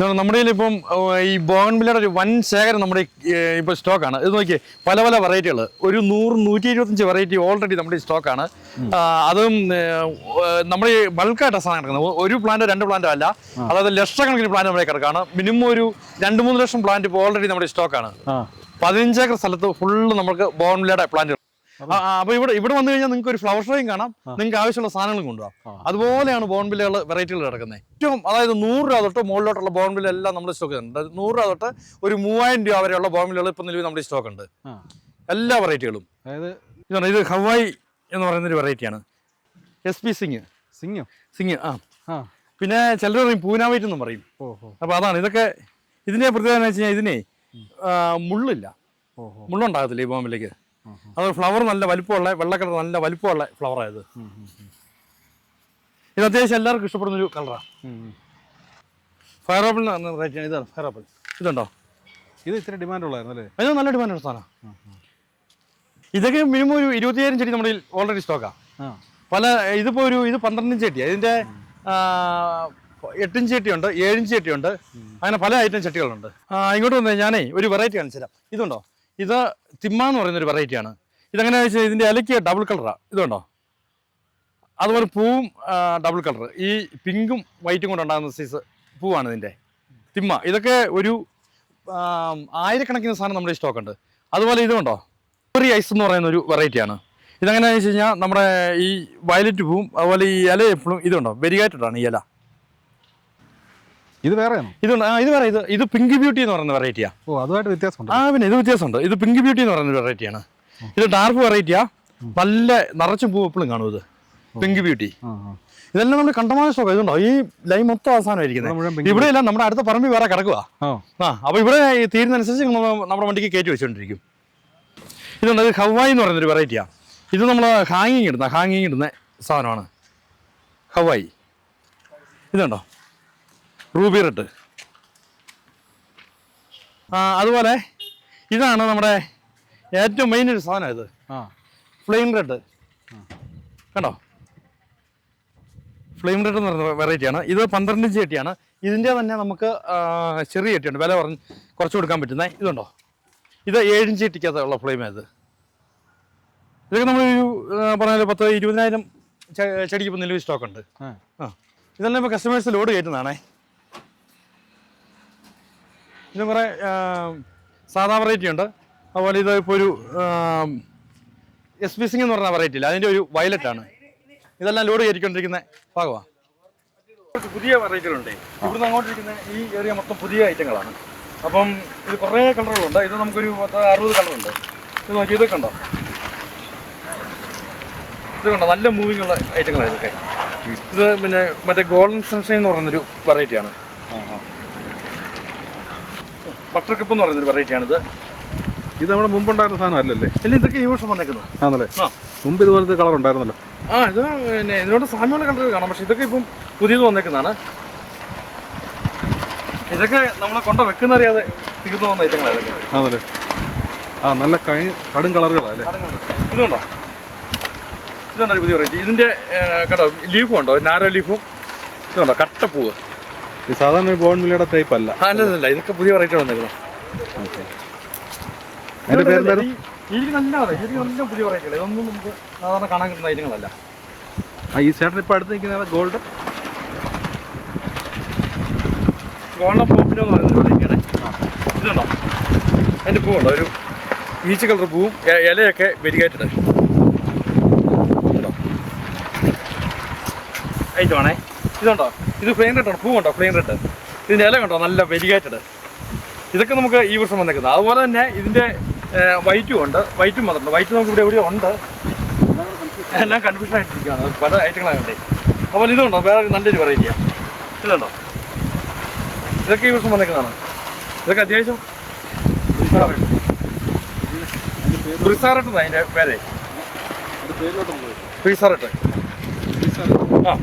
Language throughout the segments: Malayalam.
നമ്മുടെ കയ്യിൽ ഇപ്പം ഈ ബോഗൺവില്ലയുടെ ഒരു വൻ ശേഖരം നമ്മുടെ ഇപ്പോൾ സ്റ്റോക്കാണ് ഇത് നോക്കിയേ പല പല വെറൈറ്റികൾ ഒരു നൂറ് നൂറ്റി ഇരുപത്തഞ്ച് വെറൈറ്റി ഓൾറെഡി നമ്മുടെ സ്റ്റോക്കാണ് അതും നമ്മൾ ഈ ബൾക്കായിട്ട് സാധനം കിടക്കുന്നത്. ഒരു പ്ലാന്റ് രണ്ട് പ്ലാന്റ് അല്ല. അതായത് ലക്ഷക്കണക്കിന് പ്ലാന്റ് നമ്മുടെ കിടക്കാണ്. മിനിമം ഒരു രണ്ട് മൂന്ന് ലക്ഷം പ്ലാന്റ് ഇപ്പോൾ ഓൾറെഡി നമ്മുടെ സ്റ്റോക്കാണ് പതിനഞ്ചേക്കർ സ്ഥലത്ത് ഫുള്ള് നമുക്ക് ബോൺവില്ലയുടെ പ്ലാന്റ് അപ്പൊ ഇവിടെ ഇവിടെ വന്നു കഴിഞ്ഞാൽ നിങ്ങൾക്ക് ഒരു ഫ്ലവർ ഷോയും കാണാം. നിങ്ങൾക്ക് ആവശ്യമുള്ള സാധനങ്ങളും കൊണ്ടുപോകാം അതുപോലെയാണ് ബോൺവില്ലകൾ വെറൈറ്റികൾ കിടക്കുന്നത് ഏറ്റവും അതായത് നൂറ് രൂപ തൊട്ട് മുകളിലോട്ടുള്ള ബോൺവില്ല എല്ലാം നമ്മുടെ സ്റ്റോക്ക് ഉണ്ട്. നൂറ് രൂപ തൊട്ട് ഒരു മൂവായിരം രൂപ വരെയുള്ള ബോൺവില്ലകൾ ഇപ്പം നിലവിൽ നമ്മുടെ സ്റ്റോക്ക് ഉണ്ട്. എല്ലാ വെറൈറ്റികളും അതായത്? ഇത് ഹവായി എന്ന് പറയുന്ന ഒരു വെറൈറ്റിയാണ് എസ് പി സിംഗ് സിംഗോ സിംഗ് ആ. പിന്നെ ചിലർ പറയും പൂനാവൈറ്റ് എന്നും പറയും. അപ്പോൾ അതാണ് ഇതൊക്കെ ഇതിന്റെ പ്രത്യേകത എന്ന് വെച്ച് കഴിഞ്ഞാൽ ഇതിനെ മുള്ളില്ല. മുള്ളുണ്ടാകത്തില്ല ഈ ബോംബിലേക്ക് അത് ഫ്ലവർ നല്ല വലിപ്പമുള്ള വെള്ളക്കളർ കളർ നല്ല വലിപ്പമുള്ള ഫ്ലവർ ആയത് ഇത്. അത്യാവശ്യം എല്ലാവർക്കും ഇഷ്ടപ്പെടുന്ന ഒരു കളറാണ്. ഫയർ ആപ്പിൾ ഇതാണ് ഫയർ ആപ്പിൾ ഇതുണ്ടോ? ഇത് ഇത്ര ഡിമാൻഡ് ഉള്ളായിരുന്നു അല്ലേ? നല്ല ഡിമാൻഡ് സാധനമാണ് ഇതൊക്കെ മിനിമം ഒരു ഇരുപത്തിയായിരം ചെടി നമ്മുടെ ഓൾറെഡി സ്റ്റോക്കാണ് പല ഇതിപ്പോ ഒരു ഇത് പന്ത്രണ്ടിഞ്ച് ചെട്ടിയാണ് ഇതിന്റെ എട്ടിഞ്ച് ചെട്ടിയുണ്ട് ഏഴിഞ്ച് ചെട്ടിയുണ്ട് അങ്ങനെ പല ഐറ്റം ചട്ടികളുണ്ട് ഇങ്ങോട്ട് വന്നേ ഞാനേ ഒരു വെറൈറ്റി കാണിച്ചു തരാം ഇതുണ്ടോ? ഇത് തിമ്മ എന്ന് പറയുന്നൊരു വെറൈറ്റിയാണ് ഇതെങ്ങനെയാണെന്ന് വെച്ചാൽ ഇതിന്റെ ഇലയ്ക്ക് ഡബിൾ കളറാണ് ഇതുണ്ടോ അതുപോലെ പൂവും ഡബിൾ കളർ ഈ പിങ്കും വൈറ്റും കൊണ്ട് ഉണ്ടാകുന്ന സൈസ് പൂവാണ് ഇതിന്റെ തിമ്മ. ഇതൊക്കെ ഒരു ആയിരക്കണക്കിന് സാധനം നമ്മുടെ സ്റ്റോക്ക് ഉണ്ട്. അതുപോലെ ഇതുണ്ടോ ചെറി ഐസ് എന്ന് പറയുന്ന ഒരു വെറൈറ്റിയാണ് ഇതെങ്ങനെയാണെന്ന് വെച്ച് കഴിഞ്ഞാൽ നമ്മുടെ ഈ വയലറ്റ് പൂവും അതുപോലെ ഈ ഇല എപ്പോഴും ഇതുണ്ടോ വെരികാറ്റഡാണ് ഈ ഇല. ഇത് വേറെ ഇത് ഇത് വേറെ ഇത് ഇത് പിങ്ക് ബ്യൂട്ടി എന്ന് പറയുന്ന വെറൈറ്റിയാണ് ഓ അതുമായിട്ട് വ്യത്യാസമുണ്ട്. ആ പിന്നെ ഇത് വ്യത്യാസമുണ്ട്. ഇത് പിങ്ക് ബ്യൂട്ടി എന്ന് പറയുന്ന വെറൈറ്റിയാണ് ഇത് ഡാർക്ക് വെറൈറ്റിയാ നല്ല നിറച്ചും പൂ എപ്പോഴും കാണും ഇത്. പിങ്ക് ബ്യൂട്ടി ഇതെല്ലാം നമ്മൾ കണ്ടമാന സ്റ്റോക്ക് ഇതുണ്ടോ ഈ ലൈൻ മൊത്തം അവസാനമായിരിക്കുന്നത്. ഇവിടെ ഇല്ല നമ്മുടെ അടുത്ത പറമ്പിൽ വേറെ കിടക്കുക ആ. അപ്പോൾ ഇവിടെ തീരുന്നതനുസരിച്ച് നമ്മ- നമ്മുടെ വണ്ടിക്ക് കയറ്റി വെച്ചുകൊണ്ടിരിക്കും ഇതുണ്ട് ഇത് ഹവായി എന്ന് പറയുന്നൊരു വെറൈറ്റിയാണ് ഇത് നമ്മൾ ഹാങ്ങിങ് ഇടുന്ന ഹാങ്ങിങ് ഇടുന്ന സാധനമാണ്. ഹവായി ഇതുണ്ടോ? Ruby red. ആ അതുപോലെ ഇതാണ് നമ്മുടെ ഏറ്റവും മെയിൻ ഒരു സാധനം ഇത്. ആ. ഫ്ലെയിം റെഡ് കണ്ടോ? ഫ്ലെയിം റെഡ് എന്ന് പറയുന്ന വെറൈറ്റിയാണ് ഇത് പന്ത്രണ്ട് ഇഞ്ച് ചട്ടിയാണ് ഇതിന്റെ തന്നെ നമുക്ക് ചെറിയ ചെട്ടിയുണ്ട് വില പറഞ്ഞ് കുറച്ച് കൊടുക്കാൻ പറ്റുന്ന. ഇതുണ്ടോ? ഇത് ഏഴിഞ്ച് ചട്ടിക്കകത്തുള്ള ഫ്ലെയിം ഇത്. ഇതൊക്കെ നമ്മളൊരു പറഞ്ഞാൽ പത്ത് ഇരുപതിനായിരം ചെ- ചെടിക്ക് ഇപ്പോൾ നിലവിൽ സ്റ്റോക്ക് ഉണ്ട്. ആ. ആ. ഇതെല്ലാം ഇപ്പോൾ കസ്റ്റമേഴ്സ് ലോഡ് കയറ്റുന്നതാണേ. ഇത് കുറേ സാധാ വെറൈറ്റി ഉണ്ട്. അതുപോലെ ഇത് ഇപ്പോൾ ഒരു എസ് പി സിംഗ് എന്ന് പറഞ്ഞ വെറൈറ്റി ഇല്ല? അതിന്റെ ഒരു വയലറ്റ് ആണ്. ഇതെല്ലാം ലോഡ് കയറ്റിക്കൊണ്ടിരിക്കുന്ന ഭാഗമാണ് പുതിയ വെറൈറ്റികളുണ്ട് ഇവിടുന്ന് അങ്ങോട്ടിരിക്കുന്ന ഈ ഏരിയ മൊത്തം പുതിയ ഐറ്റങ്ങളാണ് അപ്പം ഇത് കുറേ കളറുകളുണ്ട് ഇത് നമുക്കൊരു പത്ത് അറുപത് കളറുണ്ട് ഇത് നോക്കി ഇതൊക്കെ ഉണ്ടോ ഇത് കണ്ടോ? നല്ല മൂവിങ് ഉള്ള ഐറ്റങ്ങളാണ് ഇതൊക്കെ. ഇത് പിന്നെ മറ്റേ ഗോൾഡൻ സൺഷൈൻ എന്ന് പറയുന്നൊരു വെറൈറ്റിയാണ് ബട്ടർ കപ്പ് എന്ന് പറയുന്നൊരു വെറൈറ്റിയാണിത്. ഇത് നമ്മുടെ മുമ്പുണ്ടായിരുന്ന സാധനം അല്ലല്ലേ? അല്ല ഇതൊക്കെ ഈ വർഷം വന്നേക്കുന്നത്. ആണല്ലേ? ആ. മുമ്പ് ഇതുപോലത്തെ കളർ ഉണ്ടായിരുന്നല്ലോ. ആ ഇത് പിന്നെ ഇതിനോട് സാമ്യമുള്ള കളർ കാണാം. പക്ഷെ ഇതൊക്കെ ഇപ്പം പുതിയത് വന്നേക്കുന്നതാണ്. ഇതൊക്കെ നമ്മളെ കൊണ്ട വെക്കുന്ന അറിയാതെ തീർന്നു വന്ന ഐറ്റങ്ങളാണ് ആണല്ലേ? ആ നല്ല കഴി കടും കളറുകളല്ലേ ഇതുണ്ടോ ഇതുണ്ടോ പുതിയ വെറൈറ്റി ഇതിന്റെ കേട്ടോ ലീഫും ഉണ്ടോ? നാരോ ലീഫും. ഇതുണ്ടോ കട്ടപ്പൂവ്. സാധാരണ ബോൺ മില്ലയുടെ ടൈപ്പ് അല്ല. അല്ല ഇതൊക്കെ പുതിയ വെറൈറ്റി വന്നേക്കണം അതിന്റെ ഇതിൽ നല്ല പുതിയ വെറൈറ്റികൾ ഇതൊന്നും നമുക്ക് സാധാരണ കാണാൻ കിട്ടുന്ന ഐറ്റങ്ങളല്ല ആ ഈ ചേട്ടൻ ഇപ്പൊ അടുത്ത് നിൽക്കുന്ന ഗോൾഡ് പോപ്പിലോ എന്ന് പറയുന്ന വെറൈറ്റിയാണ് ഇതുണ്ടോ? അതിന്റെ പൂവുണ്ടോ? ഒരു ഈച്ച കളർ പൂവും ഇലയൊക്കെ വെരിഗേറ്റഡ് ഉണ്ടോ ഐറ്റമാണേ ഇതുണ്ടോ? ഇത് ഫ്ലെയിം റെഡ് പൂ കണ്ടോ ഫ്ലെയിം റെഡ് ഇതിന്റെ ഇല കണ്ടോ? നല്ല വെരികേറ്റഡ് ഇതൊക്കെ നമുക്ക് ഈ വർഷം വന്നേക്കുന്നത്. അതുപോലെ തന്നെ ഇതിന്റെ വൈറ്റും ഉണ്ട്. വൈറ്റും വന്നിട്ടുണ്ട്. വൈറ്റ് നമുക്ക് ഇവിടെ എവിടെയോ ഉണ്ട്. എല്ലാം കൺഫ്യൂഷൻ ആയിട്ടിരിക്കുകയാണ്. പല ഐറ്റങ്ങളാകണ്ടേ അതുപോലെ ഇതുണ്ടോ വേറെ നല്ലൊരു വെറൈറ്റിയാണ് ഇതുണ്ടോ? ഇതൊക്കെ ഈ വർഷം വന്നേക്കുന്നതാണ്. ഇതൊക്കെ അത്യാവശ്യം ബ്രിസാറട്ട് അതിന്റെ പേരെ. ബ്രിസാറട്ട് ആ.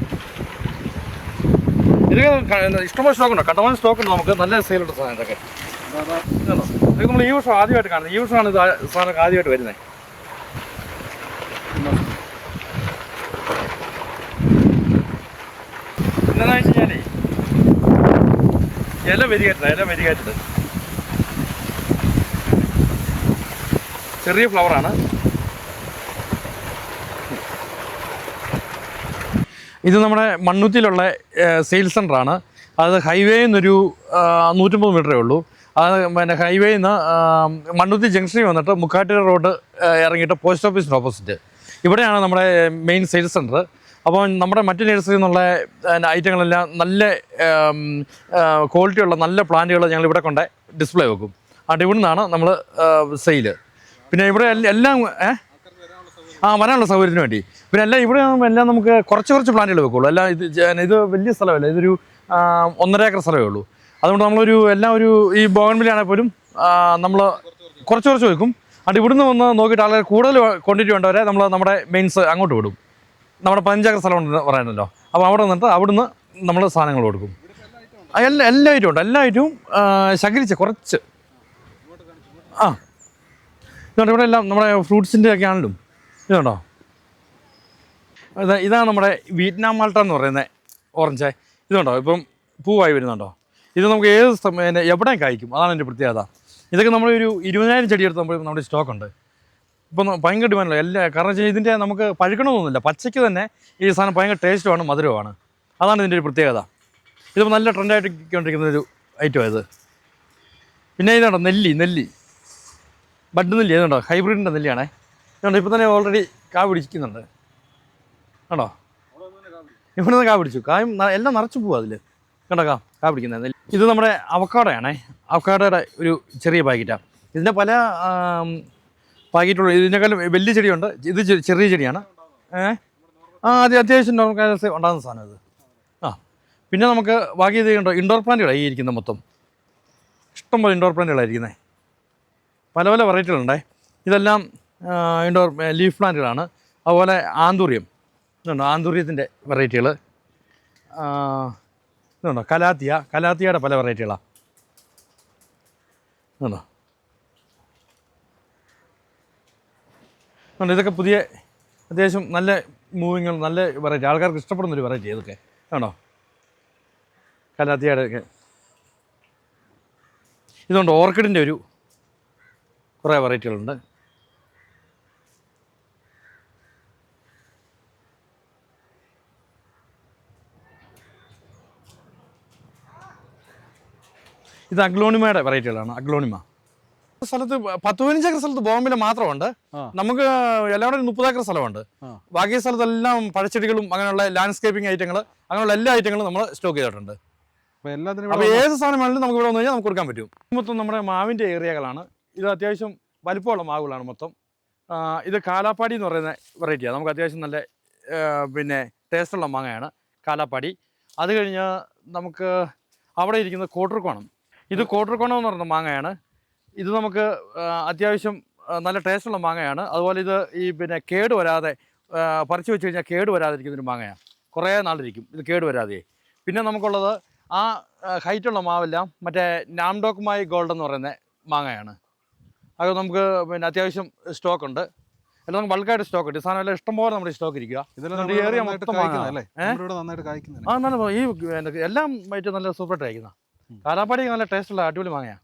ക- ഇഷ്ടംപോലെ സ്റ്റോക്ക് ഉണ്ടോ. കണ്ടമാനം സ്റ്റോക്ക് നമുക്ക്. നല്ല സെയിലുണ്ട് സാധനം ഇതൊക്കെ. നമ്മൾ ഈ ആദ്യമായിട്ട് കാണുന്നത്. ഈ വർഷമാണ് ഇത് സാധനം ആദ്യമായിട്ട് വരുന്നത്. പിന്നെന്താ വെച്ച് കഴിഞ്ഞാലേ ഇല വെരികേറ്റഡ് ഇല വെരികേറ്റഡ് ചെറിയ ഫ്ലവറാണ് ഇത് നമ്മുടെ മണ്ണുത്തിയിലുള്ള സെയിൽസ് സെന്ററാണ് അത് ഹൈവേയിൽ നിന്നൊരു നൂറ്റമ്പത് മീറ്ററേ ഉള്ളൂ. അത് പിന്നെ ഹൈവേയിൽ നിന്ന് മണ്ണുത്തി ജംഗ്ഷനിൽ വന്നിട്ട് മുക്കാട്ടുകര റോഡ് ഇറങ്ങിയിട്ട് പോസ്റ്റ് ഓഫീസിന് ഓപ്പോസിറ്റ് ഇവിടെയാണ് നമ്മുടെ മെയിൻ സെയിൽസ് സെന്റർ അപ്പോൾ നമ്മുടെ മറ്റ് നേഴ്സറിയിൽ നിന്നുള്ള ഐറ്റങ്ങളെല്ലാം നല്ല ക്വാളിറ്റിയുള്ള നല്ല പ്ലാന്റുകൾ ഞങ്ങൾ ഇവിടെ കൊണ്ട് ഡിസ്പ്ലേ വെക്കും. അതുകൊണ്ട് ഇവിടെ നിന്നാണ് നമ്മൾ സെയിൽ പിന്നെ ഇവിടെ എല്ലാം ആ വരാനുള്ള സൗകര്യത്തിന് വേണ്ടി. പിന്നെ എല്ലാം ഇവിടെ എല്ലാം നമുക്ക് കുറച്ച് കുറച്ച് പ്ലാന്റുകൾ വെക്കുള്ളൂ. എല്ലാം ഇത് ഇത് വലിയ സ്ഥലമല്ല ഇതൊരു ഒന്നര ഏക്കർ സ്ഥലമേ ഉള്ളൂ. അതുകൊണ്ട് നമ്മളൊരു എല്ലാം ഒരു ഈ ബോഗൻവിലാണെങ്കിൽ പോലും നമ്മൾ കുറച്ച് കുറച്ച് വെക്കും. അത് ഇവിടുന്ന് വന്ന് നോക്കിയിട്ട് ആളുകൾ കൂടുതൽ കൊണ്ടിട്ട് വേണ്ടവരെ നമ്മൾ നമ്മുടെ മെയിൻസ് അങ്ങോട്ട് വിടും. നമ്മുടെ പതിനഞ്ചേക്കർ സ്ഥലം ഉണ്ടെന്ന് പറയാനല്ലോ അപ്പോൾ അവിടെ നിന്നിട്ട് അവിടുന്ന് നമ്മൾ സാധനങ്ങൾ കൊടുക്കും. എല്ലാ എല്ലാ ഐറ്റവും ഉണ്ട്. എല്ലാ ഐറ്റവും ശകരിച്ച് കുറച്ച്. ആ. ഇതുകൊണ്ട് ഇവിടെ എല്ലാം നമ്മുടെ ഫ്രൂട്ട്സിന്റെ ഒക്കെ ആണെങ്കിലും. ഇതുണ്ടോ? ഇത് ഇതാണ് നമ്മുടെ വിയറ്റ്നാം മാൾട്ട എന്ന് പറയുന്നത് ഓറഞ്ച് ഇതുണ്ടോ? ഇപ്പം പൂവായി വരുന്നുണ്ടോ? ഇത് നമുക്ക് ഏത് സമയം എവിടെയും കായ്ക്കും. അതാണ് എന്റെ പ്രത്യേകത. ഇതൊക്കെ നമ്മളൊരു ഇരുപതിനായിരം ചെടി എടുത്ത് നമ്മൾ നമ്മുടെ സ്റ്റോക്ക് ഉണ്ട്. ഇപ്പം ഭയങ്കര ഡിമാൻഡല്ലോ എല്ലാ കാരണം വെച്ചാൽ ഇതിന്റെ നമുക്ക് പഴുക്കണമെന്നൊന്നുമില്ല പച്ചയ്ക്ക് തന്നെ ഈ സാധനം ഭയങ്കര ടേസ്റ്റുമാണ് മധുരമാണ് അതാണ് ഇതിന്റെ ഒരു പ്രത്യേകത. ഇതിപ്പോൾ നല്ല ട്രെൻഡായിട്ട് കൊണ്ടിരിക്കുന്ന ഒരു ഐറ്റം ഇത്. പിന്നെ ഇതുണ്ടോ? നെല്ലി നെല്ലി. ബഡ് നെല്ലി ഇതുണ്ടോ? ഹൈബ്രിഡിന്റെ നെല്ലിയാണേ. ഇതുണ്ടോ? ഇപ്പോൾ തന്നെ ഓൾറെഡി കാ പിടിക്കുന്നുണ്ട് കണ്ടോ ഇവിടെ നിന്ന് കാ പിടിച്ചു. കായും എല്ലാം നിറച്ചു പോകും അതിൽ കണ്ടോ കാ കാ പിടിക്കുന്നത് ഇത് നമ്മുടെ അവക്കാടയാണേ. അവക്കാടയുടെ ഒരു ചെറിയ പാക്കറ്റാണ് ഇതിന്റെ പല പാക്കറ്റുള്ള ഇതിനേക്കാളും വലിയ ചെടിയുണ്ട്. ഇത് ചെറിയ ചെടിയാണ്. ഏ? ആ അത് അത്യാവശ്യം നമുക്ക് ഉണ്ടാകുന്ന സാധനം അത്. ആ പിന്നെ നമുക്ക് ബാക്കി ഇത് കണ്ടോ ഇൻഡോർ പ്ലാന്റുകളായി ഇരിക്കുന്ന മൊത്തം. ഇഷ്ടംപോലെ ഇൻഡോർ പ്ലാന്റുകളായിരിക്കുന്നത് പല പല വെറൈറ്റികളുണ്ടേ. ഇതെല്ലാം ഇൻഡോർ ലീഫ് പ്ലാന്റുകളാണ്. അതുപോലെ ആന്തൂറിയം. ഇതുണ്ടോ? ആന്തൂര്യത്തിന്റെ വെറൈറ്റികൾ ഇതുണ്ടോ? കലാത്തിയ. കലാത്തിയയുടെ പല വെറൈറ്റികളാണ് ഇതുണ്ടോ? ഇതുണ്ടോ. ഇതൊക്കെ പുതിയ അത്യാവശ്യം നല്ല മൂവിങ്ങൾ നല്ല വെറൈറ്റി. ആൾക്കാർക്ക് ഇഷ്ടപ്പെടുന്നൊരു വെറൈറ്റി ഇതൊക്കെ. ആണോ കലാത്തിയയുടെ ഒക്കെ. ഇതുകൊണ്ട് ഓർക്കിഡിന്റെ ഒരു കുറേ വെറൈറ്റികളുണ്ട്. ഇത് അഗ്ലോണിമയുടെ വെറൈറ്റികളാണ് അഗ്ലോണിമ. സ്ഥലത്ത് പത്ത് പതിനഞ്ച് ഏക്കർ സ്ഥലത്ത് ബോംബില മാത്രമുണ്ട്. നമുക്ക് എല്ലാവരും മുപ്പത് ഏക്കർ സ്ഥലമുണ്ട്. ബാക്കി സ്ഥലത്തെല്ലാം പഴച്ചെടികളും അങ്ങനെയുള്ള ലാൻഡ്സ്കേപ്പിംഗ് ഐറ്റങ്ങൾ അങ്ങനെയുള്ള എല്ലാ ഐറ്റങ്ങളും നമ്മൾ സ്റ്റോക്ക് ചെയ്തിട്ടുണ്ട്. അപ്പോൾ ഏത് സാധനം വേണമെങ്കിലും നമുക്ക് ഇവിടെ വന്നു കഴിഞ്ഞാൽ നമുക്ക് കൊടുക്കാൻ പറ്റും. മൊത്തം നമ്മുടെ മാവിന്റെ ഏരിയകളാണ്. ഇത് അത്യാവശ്യം വലിപ്പമുള്ള മാവുകളാണ് മൊത്തം. ഇത് കാലാപ്പാടി എന്ന് പറയുന്ന വെറൈറ്റിയാണ് നമുക്ക് അത്യാവശ്യം നല്ല പിന്നെ ടേസ്റ്റുള്ള മാങ്ങയാണ് കാലാപ്പാടി. അത് കഴിഞ്ഞ് നമുക്ക് അവിടെ ഇരിക്കുന്ന കോട്ടർക്കോണം ഇത് കോട്ടർക്കോണം എന്ന് പറയുന്ന മാങ്ങയാണ്. ഇത് നമുക്ക് അത്യാവശ്യം നല്ല ടേസ്റ്റുള്ള മാങ്ങയാണ്. അതുപോലെ ഇത് ഈ പിന്നെ കേട് വരാതെ പറിച്ചു വെച്ച് കഴിഞ്ഞാൽ കേട് വരാതിരിക്കുന്ന ഒരു മാങ്ങയാണ്. കുറേ നാളിരിക്കും. ഇത് കേട് വരാതെ. പിന്നെ നമുക്കുള്ളത് ആ ഹൈറ്റുള്ള മാവെല്ലാം മറ്റേ നാംഡോക്കുമായി ഗോൾഡ് എന്ന് പറയുന്ന മാങ്ങയാണ്. അത് നമുക്ക് പിന്നെ അത്യാവശ്യം സ്റ്റോക്ക് ഉണ്ട്. എല്ലാം നമുക്ക് ബൾക്കായിട്ട് സ്റ്റോക്ക് ഉണ്ട്. സാധനം എല്ലാം ഇഷ്ടംപോലെ നമ്മുടെ സ്റ്റോക്ക് ഇരിക്കുക ഇതെല്ലാം ഏറിയ മൊത്തം ആ നല്ല ഈ എല്ലാം ഏറ്റവും നല്ല സൂപ്പറായിട്ട് കഴിക്കുന്ന കാലാപ്പാടി നല്ല ടേസ്റ്റുള്ള അടിപൊളി മാങ്ങയാണ്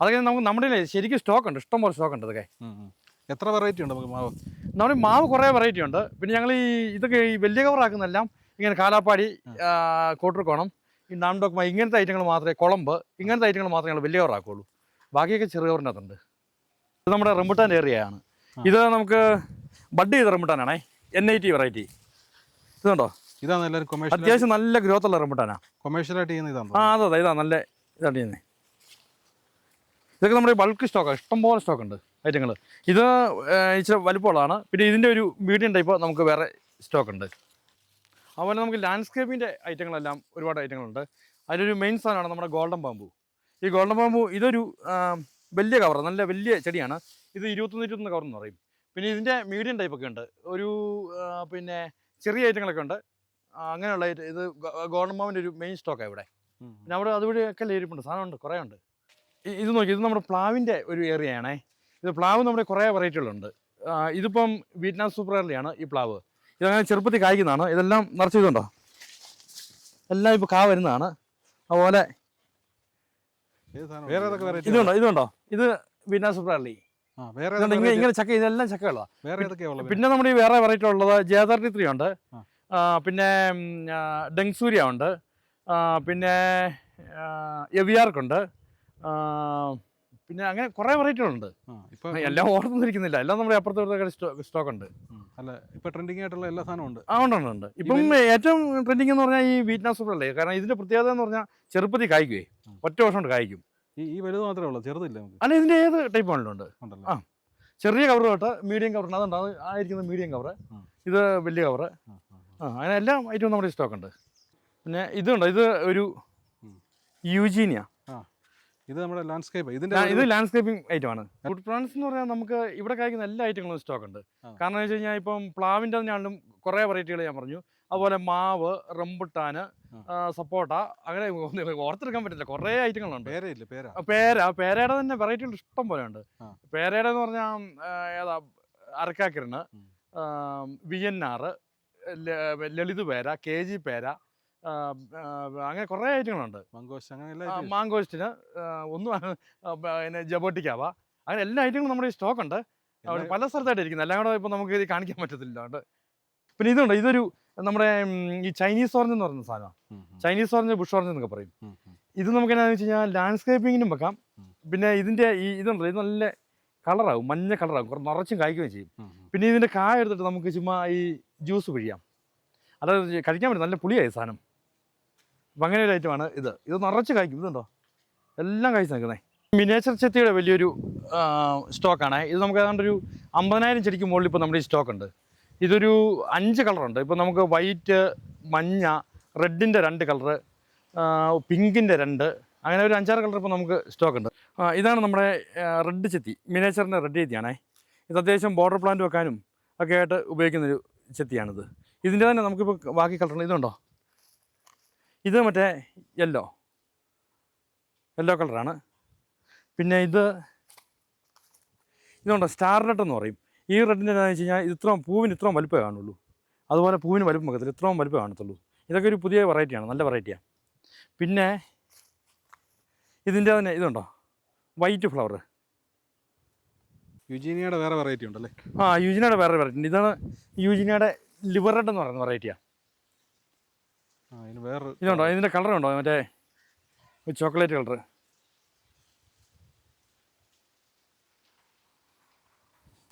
അതൊക്കെ നമുക്ക് നമ്മുടെ ശരിക്കും സ്റ്റോക്ക് ഉണ്ട്. ഇഷ്ടംപോലെ സ്റ്റോക്ക് ഉണ്ട് ഇതൊക്കെ. എത്ര വെറൈറ്റി ഉണ്ട് നമുക്ക് മാവ്? നമ്മുടെ മാവ് കുറേ വെറൈറ്റി ഉണ്ട്. പിന്നെ ഞങ്ങൾ ഈ ഇതൊക്കെ ഈ വലിയ കവറാക്കുന്നതെല്ലാം ഇങ്ങനെ കാലാപ്പാടി കോട്ടർക്കോണം ഈ നാണ്ടോക്കുമ ഇങ്ങനത്തെ ഐറ്റങ്ങൾ മാത്രമേ കുളമ്പ് ഇങ്ങനത്തെ ഐറ്റങ്ങൾ മാത്രമേ ഞങ്ങൾ വലിയ കവറാക്കുള്ളൂ ബാക്കിയൊക്കെ ചെറിയ കവറിനകത്തുണ്ട് ഇത് നമ്മുടെ റംബുട്ടാൻ ഏരിയയാണ് ആണ്. ഇത് നമുക്ക് ബഡ് ചെയ്ത റംബുട്ടാനാണേ. എൻ ഐ ടി വെറൈറ്റി ഇതുണ്ടോ? ഇതാണ് എല്ലാവരും കൊമേഴ്ഷ്യൽ അത്യാവശ്യം നല്ല ഗ്രോത്ത് ഉള്ള റംബുട്ടാനാ. കൊമേഴ്ഷ്യലായിട്ട് ചെയ്യുന്ന ഇതാണ് ആ അതെ അതെ ഇതാ നല്ല ഇതാണ് ചെയ്യുന്നത് ഇതൊക്കെ നമ്മുടെ ബൾക്ക് സ്റ്റോക്കാണ് ഇഷ്ടംപോലെ സ്റ്റോക്ക് ഉണ്ട് ഐറ്റങ്ങൾ ഇത് ഇച്ചിരി വലുപ്പമുള്ളതാണ്. പിന്നെ ഇതിന്റെ ഒരു മീഡിയം ടൈപ്പ് നമുക്ക് വേറെ സ്റ്റോക്ക് ഉണ്ട്. അതുപോലെ നമുക്ക് ലാൻഡ്സ്കേപ്പിന്റെ ഐറ്റങ്ങളെല്ലാം ഒരുപാട് ഐറ്റങ്ങളുണ്ട്. അതിലൊരു മെയിൻ സാധനമാണ് നമ്മുടെ ഗോൾഡൻ ബാമ്പു ഈ ഗോൾഡൻ ബാമ്പു ഇതൊരു വലിയ കവർ നല്ല വലിയ ചെടിയാണ്. ഇത് ഇരുപത്തൊന്ന് ഇരുപത്തൊന്ന് കവർ എന്ന് പറയും. പിന്നെ ഇതിന്റെ മീഡിയം ടൈപ്പൊക്കെ ഉണ്ട്. ഒരു പിന്നെ ചെറിയ ഐറ്റങ്ങളൊക്കെ ഉണ്ട്. അങ്ങനെയുള്ള ഇത് ഗോൾഡൻ ഒരു മെയിൻ സ്റ്റോക്കാണ് ഇവിടെ. പിന്നെ അവിടെ അതുവഴി ഒക്കെ ലേരിപ്പുണ്ട് സാധനമുണ്ട് കുറേ ഉണ്ട് ഇത് നോക്കി ഇത് നമ്മുടെ പ്ലാവിന്റെ ഒരു ഏരിയയാണേ ഇത് പ്ലാവ് നമ്മുടെ കുറേ വെറൈറ്റികളുണ്ട്. ഇതിപ്പം വിയറ്റ്നാം സൂപ്പർ ഏറിയാണ് ഈ പ്ലാവ്. ഇതങ്ങനെ ചെറുപ്പത്തിൽ കായ്ക്കുന്നതാണ്. ഇതെല്ലാം നിറച്ച് ഇതുണ്ടോ? എല്ലാം ഇപ്പോൾ കാ വരുന്നതാണ്. അതുപോലെ ഇതുണ്ടോ ഇതുണ്ടോ? ഇത് വിനാ സൂപ്പർ ആ വേറെ ഇതുണ്ട് ഏതൊക്കെ ഇങ്ങനെ ചക്ക ഇതെല്ലാം ചക്കകളാണ് പിന്നെ നമ്മുടെ ഈ വേറെ വെറൈറ്റി ഉള്ളത് ജെ തേർട്ടി ത്രീ ഉണ്ട് പിന്നെ ഡെങ്സൂരിയ ഉണ്ട് പിന്നെ എവിയാർക്കുണ്ട്. പിന്നെ അങ്ങനെ കുറേ വെറൈറ്റികളുണ്ട്. ഇപ്പൊ എല്ലാം ഓർത്തുന്നിരിക്കുന്നില്ല എല്ലാം നമ്മുടെ അപ്പുറത്തെ സ്റ്റോക്ക് ഉണ്ട് അല്ല ഇപ്പൊ ട്രെൻഡിങ് ആയിട്ടുള്ള എല്ലാ സാധനവും ഉണ്ട്. ആ ഉണ്ട് ഉണ്ട്, ഇപ്പം ഏറ്റവും ട്രെൻഡിങ് എന്ന് പറഞ്ഞാൽ ഈ വീറ്റ്നാസ് സൂപ്പറല്ലേ? കാരണം ഇതിന്റെ പ്രത്യേകത എന്ന് പറഞ്ഞാൽ ചെറുപ്പത്തിൽ കായ്ക്കുവേ. ഒറ്റ വർഷം കൊണ്ട് കായ്ക്കും. ഈ ഈ വലുത് മാത്രമേ ഉള്ളൂ ചെറുതില്ല അല്ല ഇതിന്റെ ഏത് ടൈപ്പ് ആണല്ലോ ഉണ്ട്? ആ. ചെറിയ കവർ തൊട്ട് മീഡിയം കവർ അതുണ്ട് അത് ആയിരിക്കുന്നത് മീഡിയം കവർ. ഇത് വലിയ കവർ ആ, അങ്ങനെ എല്ലാ ഐറ്റവും നമ്മുടെ സ്റ്റോക്ക് ഉണ്ട് പിന്നെ ഇതുണ്ട്? ഇത് ഒരു യൂജീനിയ. ഇത് നമ്മുടെ ലാൻഡ്സ്കേപ്പ് ഇതിന്റെ ഇത് ലാൻഡ്സ്കേപ്പിംഗ് ഐറ്റം ആണ്. ഫുഡ് പ്ലാന്റ്സ് എന്ന് പറഞ്ഞാൽ നമുക്ക് ഇവിടെ കഴിക്കുന്ന എല്ലാ ഐറ്റങ്ങളും സ്റ്റോക്ക് ഉണ്ട് കാരണം എന്ന് വെച്ച് കഴിഞ്ഞാൽ ഇപ്പം പ്ലാവിന്റെ തന്നെയാണെങ്കിലും കുറേ വെറൈറ്റികൾ ഞാൻ പറഞ്ഞു. അതുപോലെ മാവ് റംബുട്ടാന് സപ്പോട്ട അങ്ങനെ ഓർത്തെടുക്കാൻ പറ്റില്ല കുറേ ഐറ്റങ്ങളുണ്ട് പേരാ? പേരയുടെ തന്നെ വെറൈറ്റികൾ ഇഷ്ടം പോലെ ഉണ്ട്. പേരയുടെ എന്ന് പറഞ്ഞാൽ ഏതാ? അരക്കാക്കിരണ് ഉം. ലളിത് പേര കെ ജി പേര അങ്ങനെ കുറേ ഐറ്റങ്ങളുണ്ട്. അങ്ങനെ. മാങ്കോസ്റ്റിന് ഒന്നും പിന്നെ ജബോട്ടിക്കാവ അങ്ങനെ എല്ലാ ഐറ്റങ്ങളും നമ്മുടെ ഈ സ്റ്റോക്ക് ഉണ്ട് പല സ്ഥലത്തായിട്ട് ഇരിക്കുന്നത് എല്ലാം കൂടെ ഇപ്പോൾ നമുക്ക് ഇത് കാണിക്കാൻ പറ്റത്തില്ല. അതുകൊണ്ട് പിന്നെ ഇതുണ്ട്. ഇതൊരു നമ്മുടെ ഈ ചൈനീസ് ഓറഞ്ച് എന്ന് പറയുന്ന സാധനമാണ് ചൈനീസ് ഓറഞ്ച് ബുഷ് ഓറഞ്ച് എന്നൊക്കെ പറയും. ഇത് നമുക്ക് എന്നാന്ന് വെച്ച് കഴിഞ്ഞാൽ ലാൻഡ്സ്കേപ്പിങ്ങിനും വെക്കാം. പിന്നെ ഇതിന്റെ ഈ ഇതുണ്ട് ഇത് നല്ല കളറാകും മഞ്ഞ കളറാകും കുറേ നിറച്ചും കായ്ക്കുകയും ചെയ്യും. പിന്നെ ഇതിന്റെ കായ എടുത്തിട്ട് നമുക്ക് ചുമ്മാ ഈ ജ്യൂസ് പിഴിയാം. അതായത് കഴിക്കാൻ പറ്റും നല്ല പുളിയായി സാധനം. അപ്പം അങ്ങനെ ഒരു ഐറ്റമാണ് ഇത്. ഇത് നിറച്ച് കായ്ക്കും ഇതുണ്ടോ? എല്ലാം കഴിച്ച് നിൽക്കുന്നേ. മിനേച്ചർ ചെത്തിയുടെ വലിയൊരു സ്റ്റോക്കാണ് ഇത് നമുക്ക് ഏതാണ്ട് ഒരു അമ്പതിനായിരം ചെടിക്ക് മുകളിൽ ഇപ്പോൾ നമ്മുടെ ഈ സ്റ്റോക്ക് ഉണ്ട്. ഇതൊരു അഞ്ച് കളറുണ്ട് ഇപ്പോൾ നമുക്ക് വൈറ്റ് മഞ്ഞ റെഡിന്റെ രണ്ട് കളറ് പിങ്കിന്റെ രണ്ട്. അങ്ങനെ ഒരു അഞ്ചാറ് കളർ ഇപ്പോൾ നമുക്ക് സ്റ്റോക്ക് ഉണ്ട്. ഇതാണ് നമ്മുടെ റെഡ് ചെത്തി. മിനേച്ചറിന്റെ റെഡ് ചെത്തിയാണേ. ഇത് അത്യാവശ്യം ബോർഡർ പ്ലാന്റ് വെക്കാനും ഒക്കെ ആയിട്ട് ഉപയോഗിക്കുന്നൊരു ചെത്തിയാണിത്. ഇതിന്റെ തന്നെ നമുക്കിപ്പോൾ ബാക്കി കളർ ഇതുണ്ടോ? ഇത് മറ്റേ യെല്ലോ യെല്ലോ കളറാണ് പിന്നെ ഇത് ഇതുണ്ടോ? സ്റ്റാർ റെഡ് എന്ന് പറയും. ഈ റെഡിന്റെ എന്താണെന്ന് വെച്ച് കഴിഞ്ഞാൽ ഇത് ഇത്രയും പൂവിന് ഇത്രയും വലുപ്പമേ കാണുള്ളൂ. അതുപോലെ പൂവിന് വലുപ്പം വെക്കത്തില്ല ഇത്രയും വലുപ്പമേ കാണത്തുള്ളൂ. ഇതൊക്കെ ഒരു പുതിയ വെറൈറ്റിയാണ് നല്ല വെറൈറ്റിയാണ് പിന്നെ ഇതിന്റെ തന്നെ ഇതുണ്ടോ? വൈറ്റ് ഫ്ലവർ യുജീനിയയുടെ വേറെ വെറൈറ്റി ഉണ്ടല്ലേ? ആ യുജിനിയുടെ വേറെ വെറൈറ്റി ഉണ്ട്. ഇതാണ് യുജിനിയുടെ ലിവർ റെഡ് എന്ന് പറയുന്ന വെറൈറ്റിയാണ് ആ. ഇതിന് വേറെ ഇതുണ്ടോ? ഇതിന്റെ കളർ ഉണ്ടോ? മറ്റേ ചോക്ലേറ്റ് കളർ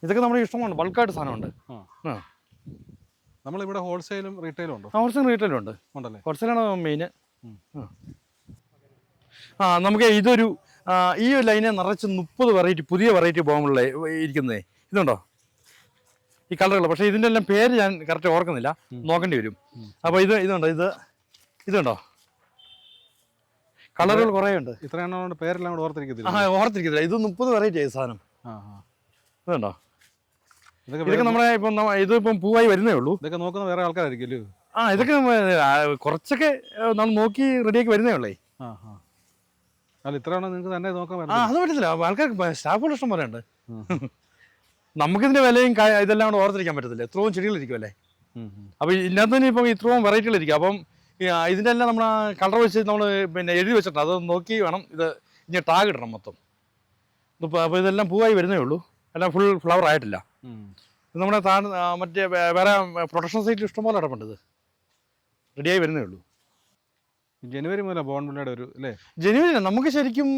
ഇതൊക്കെ നമ്മുടെ ഇഷ്ടമാണ് ബൾക്കായിട്ട് സാധനമുണ്ട്. ആ. നമ്മളിവിടെ ഹോൾസെയിലും റീറ്റെയിലും ഉണ്ട്? ഹോൾസെയിലും റീറ്റെയിലും ഉണ്ട്. ഉണ്ടല്ലേ? ഹോൾസെയിലാണ് മെയിൻ ആ നമുക്ക് ഇതൊരു ഈ ഒരു ലൈനെ നിറച്ച് മുപ്പത് വെറൈറ്റി പുതിയ വെറൈറ്റി ബോംബുള്ള ഇരിക്കുന്നതേ ഇതുണ്ടോ? ഈ കളറുകൾ പക്ഷേ ഇതിന്റെ എല്ലാം പേര് ഞാൻ കറക്റ്റ് ഓർക്കുന്നില്ല. നോക്കേണ്ടി വരും. അപ്പോൾ ഇത് ഇതുണ്ടോ? ഇത് ഇതുണ്ടോ? കളറുകൾ കുറേ ഉണ്ട്. ഇത്രയെണ്ണം കൊണ്ട് പേരെല്ലാം കൂടെ ഓർത്തിരിക്കത്തില്ല? ആ ഓർത്തിരിക്കത്തില്ല. ഇത് മുപ്പത് വെറൈറ്റി ആയി സാധനം. ഇതുണ്ടോ? ഇതൊക്കെ നമ്മുടെ ഇപ്പം ഇതിപ്പം ഇത് ഇപ്പം പൂവായി വരുന്നേ ഉള്ളൂ. ഇതൊക്കെ നോക്കുന്ന വേറെ ആൾക്കാരായിരിക്കും ആ ഇതൊക്കെ കുറച്ചൊക്കെ നമ്മൾ നോക്കി റെഡിയാക്കി വരുന്നേ ഉള്ളേ. ആ ആ. അല്ല ഇത്രയാണോ നിങ്ങൾക്ക് തന്നെ നോക്കാൻ ആ അത് പറ്റത്തില്ല. ആൾക്കാർക്ക് സ്റ്റാഫുകൾ ഇഷ്ടം പോലെ ഉണ്ട് നമുക്കിതിന്റെ വിലയും കാ- ഇതെല്ലാം കൂടെ ഓർത്തിരിക്കാൻ പറ്റത്തില്ല. എത്രയും ചെടികളിരിക്കുമല്ലേ അല്ലേ? അപ്പൊ ഇതിനകത്ത് തന്നെ ഇപ്പം ഇത്രയും വെറൈറ്റികളിരിക്കും. അപ്പം ഈ, ആ, ഇതിന്റെ എല്ലാം നമ്മൾ കളർ വെച്ച് നമ്മൾ പിന്നെ എഴുതി വെച്ചിട്ടുണ്ട്. അത് നോക്കി വേണം ഇത് ഇനി ടാഗ് ഇടണം മൊത്തം. അപ്പൊ അപ്പോൾ ഇതെല്ലാം പൂവായി വരുന്നേ ഉള്ളൂ. എല്ലാം ഫുൾ ഫ്ലവർ ആയിട്ടില്ല. ഇത് നമ്മുടെ താഴെ ആ, മറ്റേ വേ- വേറെ പ്രൊഡക്ഷൻ സൈറ്റിൽ ഇഷ്ടംപോലെ കിടപ്പുണ്ട് ഇത്. റെഡിയായി വരുന്നേ ഉള്ളൂ. ജനുവരി മുതൽ ബോൺവില്ലയുടെ ഒരു അല്ലേ ജനുവരി നമുക്ക് ശരിക്കും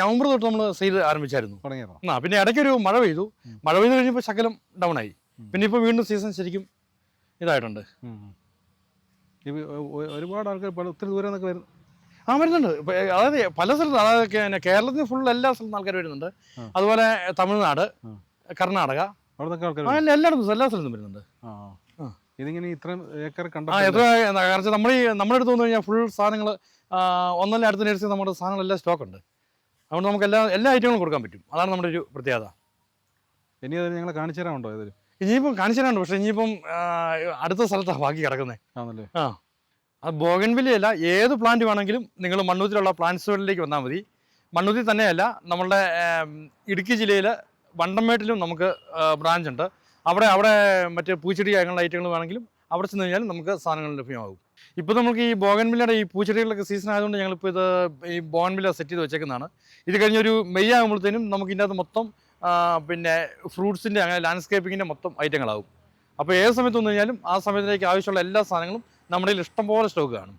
നവംബർ തൊട്ട് നമ്മൾ സെയിൽ ആരംഭിച്ചായിരുന്നു. തുടങ്ങിയതാ. ആ പിന്നെ ഇടയ്ക്കൊരു മഴ പെയ്തു. മഴ പെയ്ത് കഴിഞ്ഞപ്പോൾ ശകലം ഡൗൺ ആയി. പിന്നെ ഇപ്പോൾ വീണ്ടും സീസൺ ശരിക്കും ഇതായിട്ടുണ്ട്. ഒരുപാട് ആൾക്കാർ പല ഒത്തിരി ദൂരം നിന്നൊക്കെ വരുന്നു ആ വരുന്നുണ്ട്. അതായത് പല സ്ഥലത്ത് അതായത് കേരളത്തിന് ഫുൾ എല്ലാ സ്ഥലത്തും ആൾക്കാർ വരുന്നുണ്ട്. അതുപോലെ തമിഴ്നാട് കർണാടക എല്ലായിടത്തും എല്ലാ സ്ഥലത്തും വരുന്നുണ്ട്. ഇതിങ്ങനെ ഇത്രയും ഏക്കർ കണ്ട ആ എത്ര കാരണം നമ്മൾ ഈ നമ്മുടെ അടുത്ത് വന്നു കഴിഞ്ഞാൽ ഫുൾ സാധനങ്ങൾ ഒന്നല്ല അടുത്ത നേരത്തെ നമ്മുടെ സാധനങ്ങളെല്ലാം സ്റ്റോക്ക് ഉണ്ട്. അതുകൊണ്ട് നമുക്ക് എല്ലാ എല്ലാ ഐറ്റങ്ങളും കൊടുക്കാൻ പറ്റും. അതാണ് നമ്മുടെ ഒരു പ്രത്യേകത. ഇനി അത് ഞങ്ങൾ കാണിച്ചു തരാനുണ്ടോ ഇതിൽ ഇനിയിപ്പം കാണിച്ചു തരാനുണ്ട് പക്ഷേ ഇനിയിപ്പം അടുത്ത സ്ഥലത്താണ് ബാക്കി കിടക്കുന്നത് ആണല്ലേ? ആ. അത് ബോഗൻവില്ലയല്ല ഏത് പ്ലാന്റ് വേണമെങ്കിലും നിങ്ങൾ മണ്ണൂത്തിലുള്ള പ്ലാന്റ്സുകളിലേക്ക് വന്നാൽ മതി. മണ്ണൂത്തിൽ തന്നെയല്ല നമ്മളുടെ ഇടുക്കി ജില്ലയിൽ വണ്ടമേട്ടിലും നമുക്ക് ബ്രാഞ്ച് ഉണ്ട്. അവിടെ അവിടെ മറ്റേ പൂച്ചെടി അങ്ങനെയുള്ള ഐറ്റങ്ങൾ വേണമെങ്കിലും അവിടെ ചെന്ന് കഴിഞ്ഞാൽ നമുക്ക് സാധനങ്ങൾ ലഭ്യമാകും. ഇപ്പോൾ നമുക്ക് ഈ ബോഗൻവില്ലയുടെ ഈ പൂച്ചെടികളൊക്കെ സീസൺ ആയതുകൊണ്ട് ഞങ്ങളിപ്പോൾ ഇത് ഈ ബോഗൻവില്ല സെറ്റ് ചെയ്ത് വെച്ചേക്കുന്നതാണ്. ഇത് കഴിഞ്ഞൊരു മെയ് ആകുമ്പോഴത്തേനും നമുക്ക് ഇതിനകത്ത് മൊത്തം പിന്നെ ഫ്രൂട്ട്സിന്റെ അങ്ങനെ ലാൻഡ്സ്കേപ്പിങ്ങിന്റെ മൊത്തം ഐറ്റങ്ങളാകും അപ്പോൾ ഏത് സമയത്ത് വന്നു കഴിഞ്ഞാലും ആ സമയത്തിലേക്ക് ആവശ്യമുള്ള എല്ലാ സാധനങ്ങളും നമ്മുടെ ഇഷ്ടംപോലെ സ്റ്റോക്ക് കാണും.